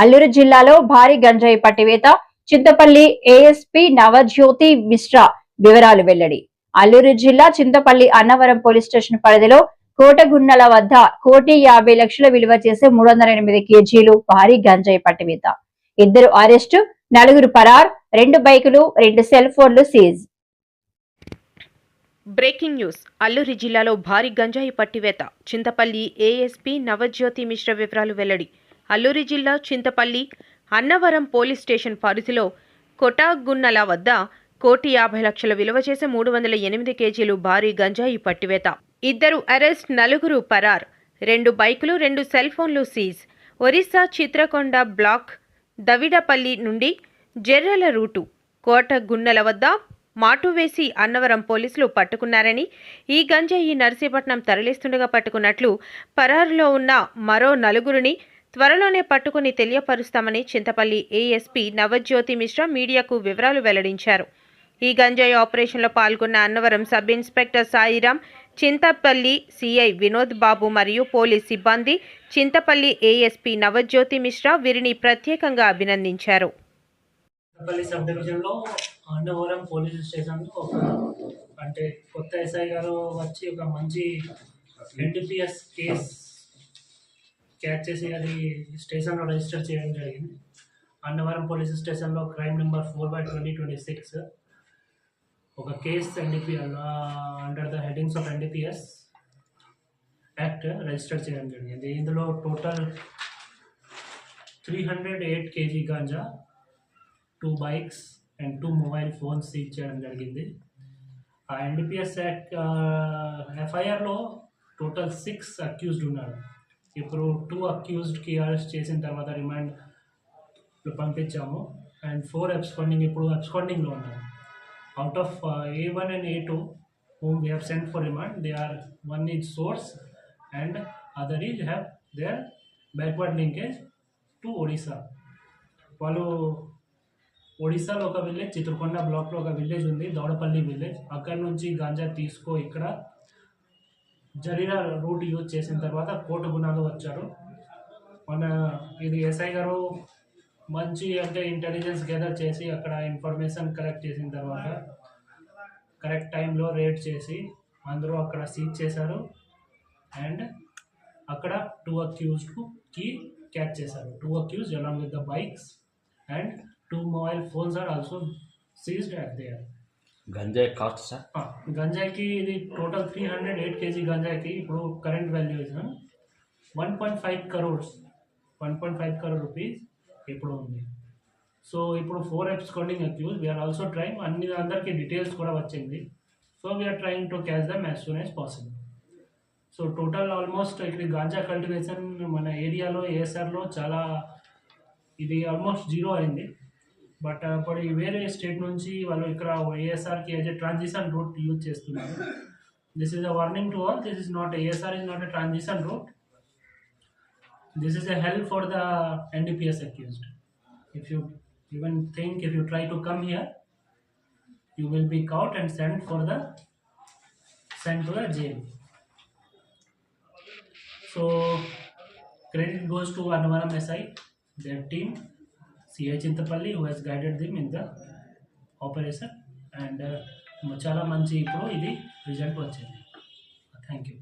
అల్లూరు జిల్లాలో భారీ గంజాయి పట్టివేత. చింతపల్లి ఏఎస్పీ నవజ్యోతి మిశ్రా వివరాలు వెల్లడి. అల్లూరు జిల్లా చింతపల్లి అన్నవరం పోలీస్ స్టేషన్ పరిధిలో కోటగున్నల వద్ద కోటి యాభై లక్షల విలువ చేసే మూడు వందల ఎనిమిది కేజీలు భారీ గంజాయి పట్టివేత. ఇద్దరు అరెస్టు నలుగురు పరార్ రెండు బైకులు రెండు సెల్ ఫోన్లు సీజ్. Breaking news. అల్లూరి జిల్లాలో భారీ గంజాయి పట్టివేత. చింతపల్లి ఏఎస్పీ నవజ్యోతి మిశ్ర వివరాలు వెల్లడి. అల్లూరి జిల్లా చింతపల్లి అన్నవరం పోలీస్ స్టేషన్ పరిధిలో కొటాగున్నల వద్ద కోటి యాభై లక్షల విలువ చేసే మూడు వందల ఎనిమిది కేజీలు భారీ గంజాయి పట్టివేత. ఇద్దరు అరెస్ట్ నలుగురు పరార్. రెండు బైకులు రెండు సెల్ ఫోన్లు సీజ్. ఒరిస్సా చిత్రకొండ బ్లాక్ దవిడపల్లి నుండి జెర్రల రూటు. కోట గున్నెల వద్ద మాటు వేసి అన్నవరం పోలీసులు పట్టుకున్నారని ఈ గంజాయి నర్సీపట్నం తరలిస్తుండగా పట్టుకున్నట్లు పరారులో ఉన్న మరో నలుగురిని త్వరలోనే పట్టుకుని తెలియపరుస్తామని చింతపల్లి ఏఎస్పీ నవజ్యోతి మిశ్రా మీడియాకు వివరాలు వెల్లడించారు. ఈ గంజాయి ఆపరేషన్లో పాల్గొన్న Annavaram sub inspector Sairam Chintapalli CI Vinod Babu మరియు పోలీస్ సిబ్బంది చింతపల్లి ఏఎస్పీ నవజ్యోతి మిశ్రా వీరిని ప్రత్యేకంగా అభినందించారు. చింతపల్లి సబ్ డివిజన్లో అన్నవరం పోలీస్ స్టేషన్లో ఒక అంటే కొత్త ఎస్ఐ గారు వచ్చి ఒక మంచి ఎన్టీపీఎస్ కేస్ క్యాచ్ చేసి అది స్టేషన్లో రిజిస్టర్ చేయడం జరిగింది. అన్నవరం పోలీస్ స్టేషన్లో crime number four by twenty twenty six. ఒక case NDP under the headings of NDPS act register చేయడం జరిగింది. ఇందులో total three hundred eight KG ganja two bikes and two mobile phones seize చేయడం జరిగింది. ఆ ఎన్డిపిఎస్ యాక్ట్ ఎఫ్ఐఆర్లో total six accused ఉన్నారు. ఇప్పుడు టూ అక్యూజ్డ్కి అరెస్ట్ చేసిన తర్వాత రిమాండ్ పంపించాము. అండ్ ఫోర్ అబ్స్కాండింగ్ ఇప్పుడు అబ్స్కాండింగ్లో ఉన్నారు out of A one and A two home we have send for remand they are one is source and other is have their backward linkage to Odisha వాళ్ళు ఒడిశాలో ఒక village Chitrakonda బ్లాక్లో ఒక village ఉంది దౌడపల్లి village అక్కడ నుంచి గాంజా తీసుకో ఇక్కడ జరీరా రూట్ యూజ్ చేసిన తర్వాత కోట గుణాలు వచ్చారు. మన ఇది ఎస్ఐ గారు మంచి అంటే ఇంటెలిజెన్స్ గెదర్ చేసి అక్కడ ఇన్ఫర్మేషన్ కలెక్ట్ చేసిన తర్వాత కరెక్ట్ టైంలో రేట్ చేసి అందరూ అక్కడ సీజ్ చేశారు. అండ్ అక్కడ టూ అక్యూజ్డ్కి క్యాచ్ చేశారు. Two accuse along with the bikes and two mobile phones are also seized at there గంజాయి కాస్ట్ సార్ గంజాయికి ఇది total three hundred eight KG గంజాయికి ఇప్పుడు current value one point five crores one point five crore rupees ఇప్పుడు ఉంది. So ఇప్పుడు four absconding accuse we're also trying అన్ని అందరికీ డీటెయిల్స్ కూడా వచ్చింది. So we're trying to catch them as soon as possible so total almost ఇక్కడ ganja cultivation మన ఏరియాలో ఏఎస్ఆర్లో చాలా ఇది ఆల్మోస్ట్ జీరో అయింది. బట్ అప్పుడు ఈ వేరే స్టేట్ నుంచి వాళ్ళు ఇక్కడ ఏఎస్ఆర్కి as a transition route use చేస్తున్నారు this is a warning to all this is not ASR is not a transition route this is a help for the NDPS accused if you even think if you try to come here you will be caught and sent for the sent to the jail so credit goes to anavaram si their team CI Chintapalli who has guided them in the operation and చాలా మంచి ఇప్పుడు ఇది result వచ్చింది thank you